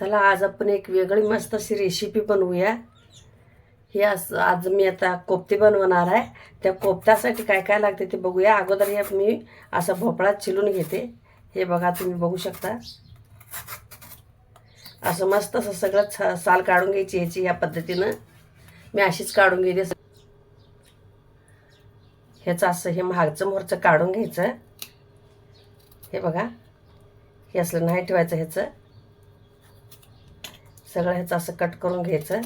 चला आज आपण एक वेगळी मस्त अशी रेसिपी बनवूया. हे असं आज मी आता कोफ्ते बनवणार आहे. त्या कोफ्त्यासाठी काय काय लागते ते बघूया. अगोदर हे मी असा भोपळा चिलून घेते. हे बघा तुम्ही बघू शकता. असं मस्त असं सगळं छ साल काढून घ्यायची याची या पद्धतीनं. मी अशीच काढून घेते. ह्याचं असं हे मागचं मोरचं काढून घ्यायचं. हे बघा. हे असलं नाही ठेवायचं ह्याचं. सगळं ह्याचं असं कट करून घ्यायचं.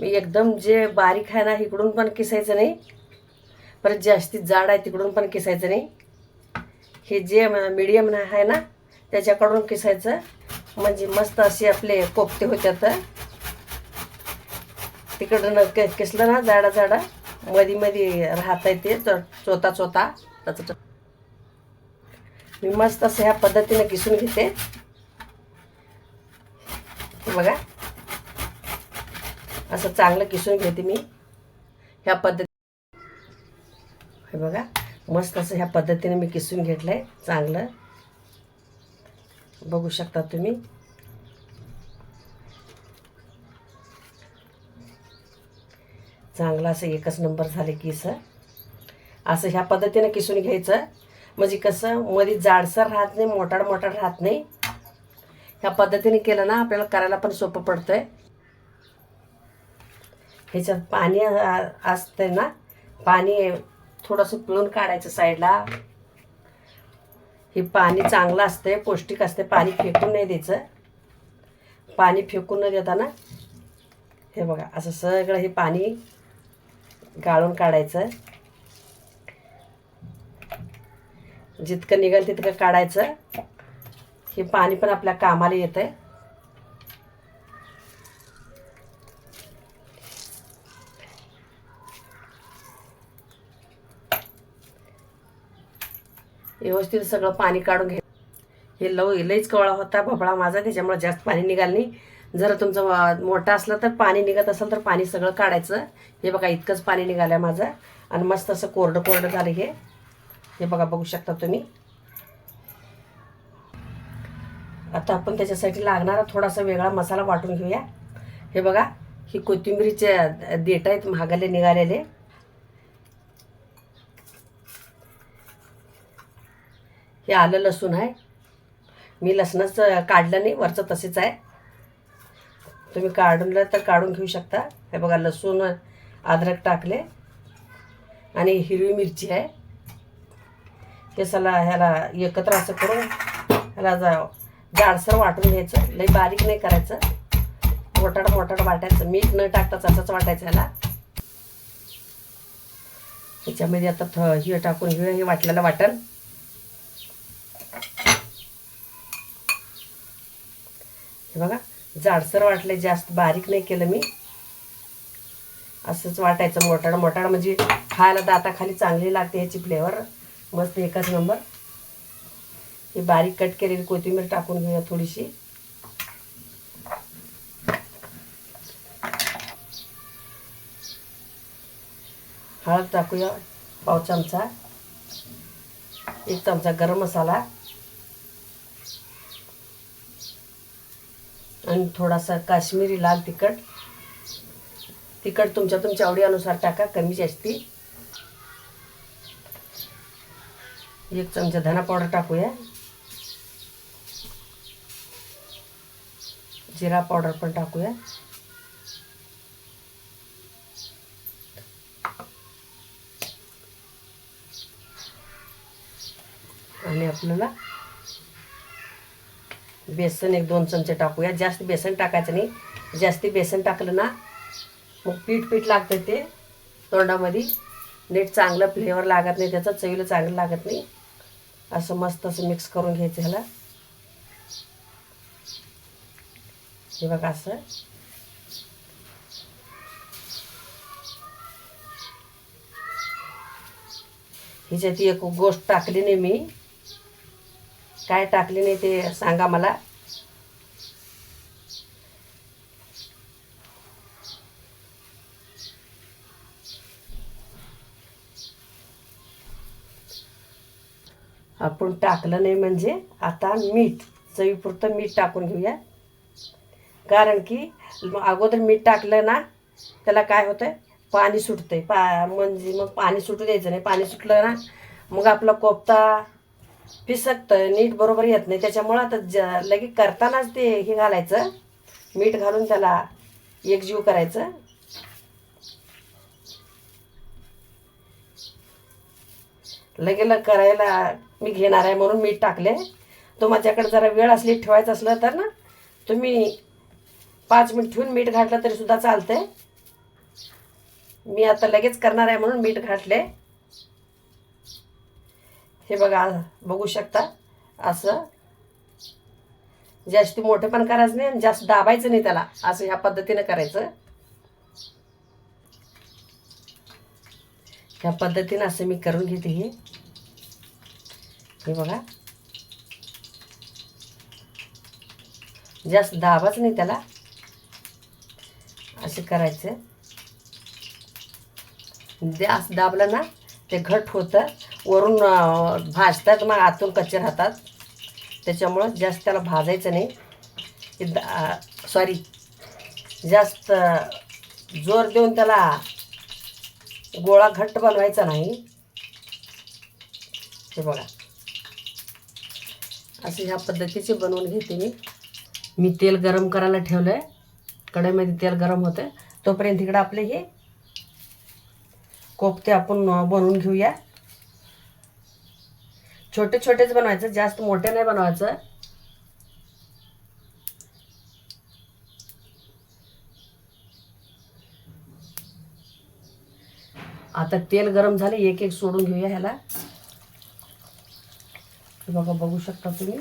मी एकदम जे बारीक आहे ना इकडून पण किसायचं नाही. परत जास्तीत जाड आहे तिकडून पण किसायचं नाही. हे जे मीडियम आहे ना त्याच्याकडून किसायचं. म्हणजे मस्त असे आपले कोपते होत्यात. तिकडून के किसलं ना जाडा जाडा मधी मधी राहता येते तर चोता चोता त्याचं मी मस्त असं ह्या पद्धतीनं किसून घेते. बघा. असं चांगलं किसून घेते मी. ह्या पद्धती हे बघा मस्त असं ह्या पद्धतीने मी किसून घेतलं आहे चांगलं. बघू शकता तुम्ही. चांगलं असं एकच नंबर झाले किस. असं ह्या पद्धतीनं किसून घ्यायचं. म्हणजे कसं मध्ये जाडसर राहत नाही मोठाड मोठाड राहत नाही. ह्या पद्धतीने केलं ना आपल्याला करायला पण सोपं पडतं आहे ह्याच्यात पाणी असतंय ना पाणी थोडंसं पिळून काढायचं साईडला. हे पाणी चांगलं असते पौष्टिक असते पाणी फेकून नाही द्यायचं. पाणी फेकून न देताना हे बघा असं सगळं हे पाणी गाळून काढायचं. जितकं निघेल तितकं काढायचं. हे पाणी पण आपल्या कामाला येतं आहे व्यवस्थित सगळं पाणी काढून घे. हे लव लईच कवळा होता भोपळा माझा त्याच्यामुळे जास्त पाणी निघालं नाही. जर तुमचं वा- मोठा असलं तर पाणी निघत असेल तर पाणी सगळं काढायचं. हे बघा इतकंच पाणी निघालं आहे माझं. आणि मस्त असं कोरडं कोरडं झालं हे. हे बघा बघू शकता तुम्ही. आता आपण त्याच्यासाठी लागणारा थोडासा वेगळा मसाला वाटून घेऊया. हे बघा ही कोथिंबीरीचे देठ आहेत महागाले निघालेले. हे आलं लसूण आहे. मी लसणाचं काढलं नाही वरचं तसेच आहे. तुम्ही काढलं तर काढून घेऊ शकता. हे बघा लसूण अद्रक टाकले. आणि हिरवी मिरची आहे. हे सला ह्याला एकत्र असं करून ह्याला जा जाडसर वाटून घ्यायचं. लई बारीक नाही करायचं. मोठाड मोठाड वाटायचं. मीठ न टाकताच असंच वाटायचं ह्याला. त्याच्यामध्ये आता थ हे टाकून घेऊया. हे वाटलेलं वाटण. हे बघा जाडसर वाटले जास्त बारीक नाही केलं मी. असंच वाटायचं मोठाड मोठाड म्हणजे खायला दाताखाली चांगली लागते ह्याची फ्लेवर मस्त एकच नंबर ही बारीक कट केलेली कोथिंबीर टाकून घेऊया थोडीशी. हळद टाकूया पाव चमचा. एक चमचा गरम मसाला. आणि थोडासा काश्मीरी लाल तिखट. तिखट तुमच्या तुमच्या आवडीनुसार टाका कमी जास्ती. एक चमचा धना पावडर टाकूया. जिरा पावडर पण टाकूया. आणि आपल्याला बेसन एक दोन चमचे टाकूया. जास्त बेसन टाकायचं नाही. जास्ती बेसन टाकलं ना मग पीठ पीठ लागतं ते तोंडामध्ये. नीट चांगलं फ्लेवर लागत नाही. त्याचं चवीला चांगलं लागत नाही. असं मस्त असं मिक्स करून घ्यायचं ह्याला. हे बघा असं ती एक गोष्ट टाकली नाही मी काय टाकली नाही ते सांगा मला आपण टाकलं नाही म्हणजे आता मीठ चवीपुरतं मीठ टाकून घेऊया कारण की अगोदर मीठ टाकलं ना त्याला काय होतं पाणी सुटतंय. पा म्हणजे मग पाणी सुटू द्यायचं नाही. पाणी सुटलं ना मग आपला कोफ्ता फिसकतं नीट बरोबर येत नाही. त्याच्यामुळं आता ज लगे करतानाच ते हे घालायचं. मीठ घालून त्याला एकजीव करायचं. लगेला करायला मी घेणार आहे म्हणून मीठ टाकले तो माझ्याकडे जरा वेळ असली ठेवायचं असलं तर ना तुम्ही पाच मिनिट ठेवून मीठ घातलं तरी सुद्धा चालतंय. मी आता लगेच करणार आहे म्हणून मीठ घातले हे बघा बघू शकता. असं. जास्त मोठे पण करायचं नाही आणि जास्त दाबायचं नाही त्याला. असं ह्या पद्धतीनं करायचं. ह्या पद्धतीनं असं मी करून घेते हे. हे बघा. जास्त दाबाच नाही त्याला. असं करायचं. जास्त दाबलं ना ते घट होतं. वरून भाजतात मग आतून कच्चे राहतात. त्याच्यामुळं जास्त त्याला भाजायचं नाही. सॉरी जास्त जोर देऊन त्याला गोळा घट्ट बनवायचा नाही. हे बघा. असे ह्या पद्धतीचे बनवून घेते मी. मी तेल गरम करायला ठेवलं आहे कढईमध्ये तेल गरम होतं तोपर्यंत तिकडं आपले हे कोफते आपण बनवून घेऊया. छोटे छोटेच बनवायचं जास्त मोठे नाही बनवायचं. आता तेल गरम झाले एक एक सोडून घेऊया ह्याला. बघा बघू शकता तुम्ही.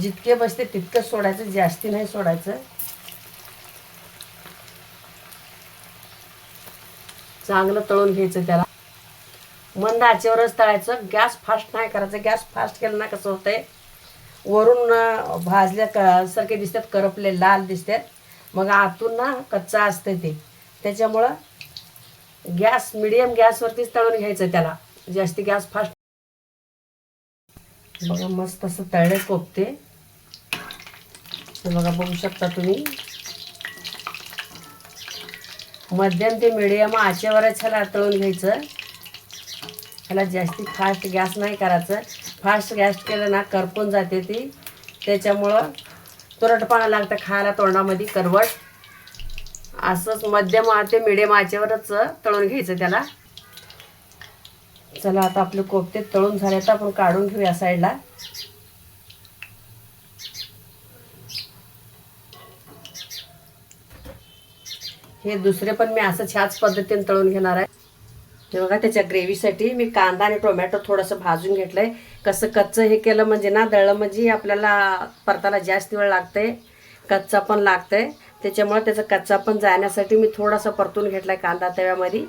जितके बसते तितकंच सोडायचं जास्ती नाही सोडायचं. चांगलं तळून घ्यायचं त्याला. मंद आचेवरच तळायचं. गॅस फास्ट नाही करायचं. गॅस फास्ट केलं ना कसं होतंय? वरून भाजल्या क सारखे दिसतात करपले लाल दिसतात. मग आतून ना कच्चा असते ते. त्याच्यामुळं गॅस मिडियम गॅसवरतीच तळून घ्यायचं त्याला. जास्ती गॅस फास्ट. बघा मस्त असं तळले कोपते. हे बघा बघू शकता तुम्ही. मध्यम ते मिडियम आचेवरच ह्याला तळून घ्यायचं. ह्याला जास्ती फास्ट गॅस नाही करायचं. फास्ट गॅस केलं ना करपून जाते ती. त्याच्यामुळं तुरटपणा लागतं खायला तोंडामध्ये करवट. असंच मध्यम ते मिडियम आचेवरच तळून घ्यायचं त्याला. चला आता आपले कोफते तळून झाले. तर आपण काढून घेऊया साईडला हे दुसरे पण मी असंच ह्याच पद्धतीने तळून घेणार आहे. ते बघा त्याच्या ग्रेव्हीसाठी मी कांदा आणि टोमॅटो थोडंसं भाजून घेतलंय. कसं कच्चं हे केलं म्हणजे ना दळलं म्हणजे आपल्याला परताला जास्त वेळ लागतंय. कच्चा पण लागतंय. त्याच्यामुळे त्याचा कच्चा पण जाण्यासाठी मी थोडासा परतून घेतलाय कांदा तव्यामध्ये.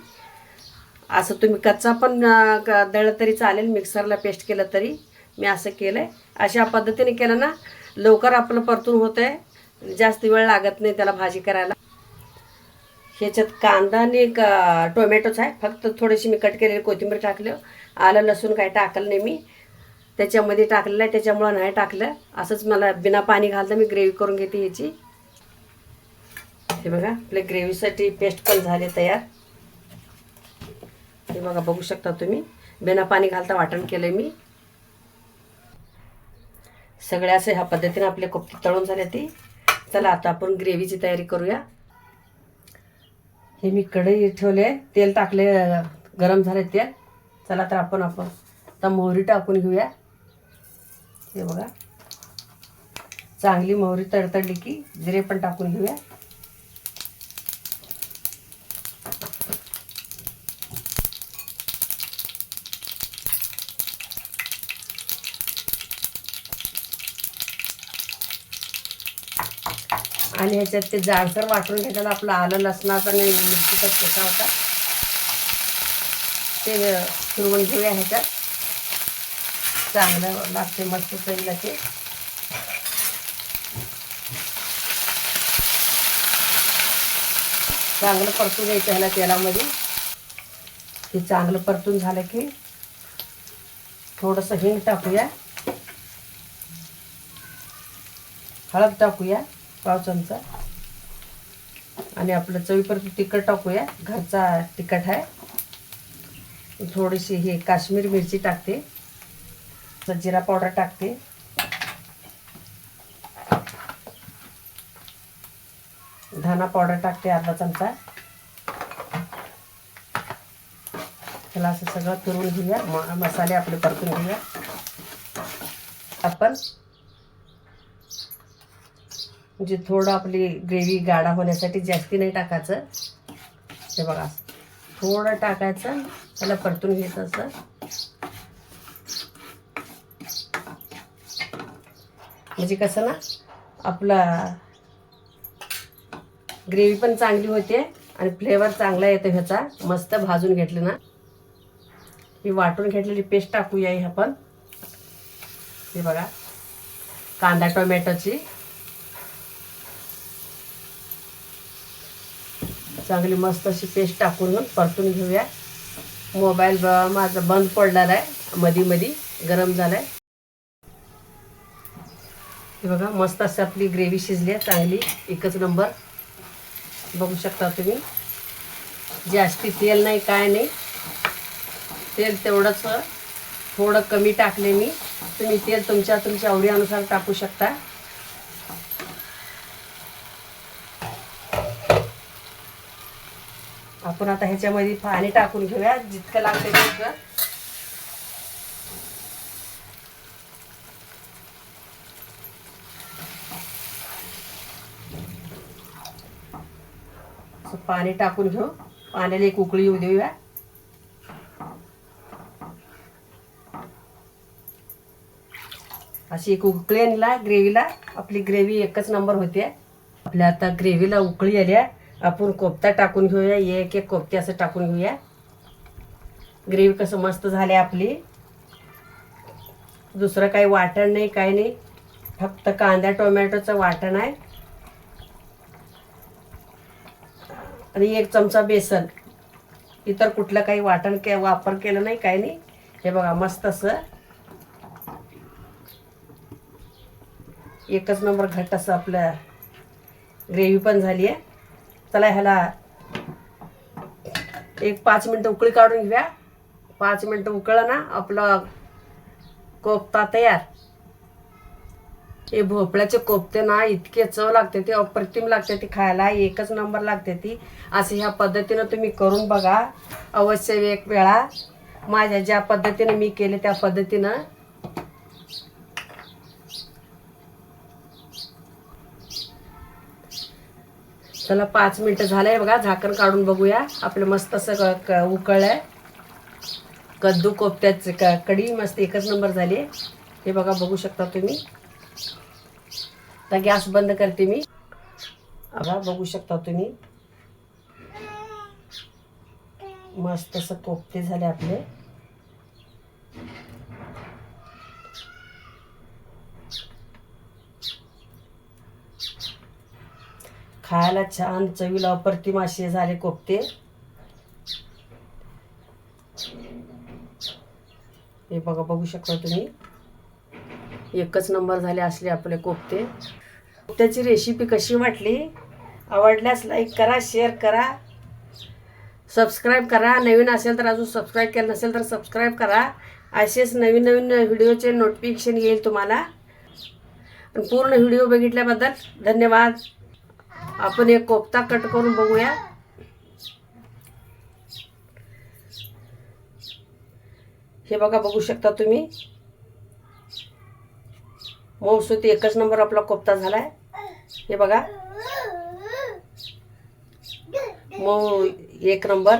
असं तुम्ही कच्चा पण क- दळलं तरी चालेल मिक्सरला पेस्ट केलं तरी. मी असं केलं आहे अशा पद्धतीने केलं ना लवकर आपलं परतून होतं आहे जास्त वेळ लागत नाही त्याला भाजी करायला. ह्याच्यात कांदा आणि क- टोमॅटोच आहे. फक्त थोडीशी मी कट केलेली कोथिंबीर टाकलं. आलं लसूण काय टाकलं नाही मी. त्याच्यामध्ये टाकलेलं आहे त्याच्यामुळं नाही टाकलं. असंच मला बिना पाणी घालता मी ग्रेव्ही करून घेते ह्याची. हे बघा आपल्या ग्रेव्हीसाठी पेस्ट पण झाले तयार. हे बघा बघू शकता तुम्ही. बिना पाणी घालता वाटण केलं मी. सगळ्या असं ह्या पद्धतीने आपले कोफते तळून झाले ती. चला आता आपण ग्रेव्हीची तयारी करूया. हे मी कढई ठेवले तेल टाकले गरम झाले तेल. चला तर आपण आपण आता मोहरी टाकून घेऊया. हे बघा. चांगली मोहरी तडतडली की जिरे पण टाकून घेऊया. आणि ह्याच्यात ते जाडसर वाटून घेताना आपलं आलं लसणाचा आणि मिरचीचा ठेचा होता. ते फिरवून घेऊया ह्याच्यात. चांगलं लागते मस्त चवीला ते चांगलं परतून घ्यायचं ह्याला तेलामध्ये. हे चांगलं परतून झालं की थोडंसं हिंग टाकूया. हळद टाकूया. पाव चमचा. आणि आपलं चवीपर्यंत तिखट टाकूया. घरचा तिखट आहे. थोडीशी हे काश्मीर मिरची टाकते. जिरा पावडर टाकते. धना पावडर टाकते अर्धा चमचा. त्याला असं सगळं फिरून घेऊया. म मसाले आपले परतून घेऊया. आपण म्हणजे थोडं आपली ग्रेव्ही गाढा होण्यासाठी जास्ती नाही टाकायचं. हे बघा थोडं टाकायचं त्याला परतून घ्यायचं असं. म्हणजे कसं ना आपला ग्रेव्ही पण चांगली होते आणि फ्लेवर चांगला येतो ह्याचा. मस्त भाजून घेतलं ना. ही वाटून घेतलेली पेस्ट टाकूया आपण हे बघा कांदा टोमॅटोची. चांगली मस्त अशी पेस्ट टाकून परतून घेऊया. मोबाईल माझा बंद पडलेला आहे. मधी मधी गरम झाला आहे हे बघा मस्त अशी आपली ग्रेव्ही शिजली आहे चांगली. एकच नंबर. बघू शकता तुम्ही. जास्ती तेल नाही काय नाही. तेल तेवढंच थोडं कमी टाकले मी. तुम्ही तेल तुमच्या तुमच्या आवडीनुसार टाकू शकता. आपण आता ह्याच्यामध्ये पाणी टाकून घेऊया जितकं लागतं तितकं. पाणी टाकून घेऊ. पाण्याला एक उकळी येऊ देऊया. अशी एक उकळी आणला ग्रेव्हीला. आपली ग्रेव्ही एकच नंबर होते आपल्या आता ग्रेव्हीला उकळी आल्या आपण कोफ्ता टाकून घेऊया एक एक कोफ्ते असं टाकून घेऊया. ग्रेव्ही कसं मस्त झाले आपली. दुसरं काही वाटण नाही काही नाही. फक्त कांदा टोमॅटोचं वाटण आहे. आणि एक चमचा बेसन. इतर कुठलं काही वाटण के वापर केलं नाही काही नाही. हे बघा मस्त असं. एकच नंबर घट्ट असं आपलं. ग्रेव्ही पण झाली आहे. चला ह्याला एक पाच मिनटं उकळी काढून घेऊया. पाच मिनटं उकळलं ना आपलं कोफ्ता तयार. हे भोपळ्याचे कोफ्ते ना इतके चव लागते ते अप्रतिम लागते ती खायला एकच नंबर लागते ती. असं ह्या पद्धतीनं तुम्ही करून बघा. अवश्य एक वेळा. माझ्या ज्या पद्धतीनं मी केले त्या पद्धतीनं. चला पाच मिनटं झालंय बघा. झाकण काढून बघूया. आपलं मस्त असं क- उकळलंय. कद्दू कोफ्त्याचे क कढी मस्त एकच नंबर झाली आहे. हे बघा बघू शकता तुम्ही. आता गॅस बंद करते मी. बघा बघू शकता तुम्ही. मस्त असं कोफ्ते झाले आपले. खायला छान चवीला अप्रतिम असे झाले कोफ्ते. हे बघा बघू शकता तुम्ही. एकच नंबर झाले असले आपले कोफ्ते. कोफ्त्याची रेसिपी कशी वाटली? आवडल्यास लाईक करा शेअर करा. सबस्क्राईब करा. नवीन असेल तर अजून सबस्क्राईब केलं नसेल तर सबस्क्राईब करा. असेच नवीन नवीन व्हिडिओचे नोटिफिकेशन येईल तुम्हाला. आणि पूर्ण व्हिडिओ बघितल्याबद्दल धन्यवाद. आपण एक कोफ्ता कट करून बघूया. हे बघा बघू शकता तुम्ही. मऊसुती एकच नंबर आपला कोफ्ता झालाय. हे बघा. मऊ एक नंबर.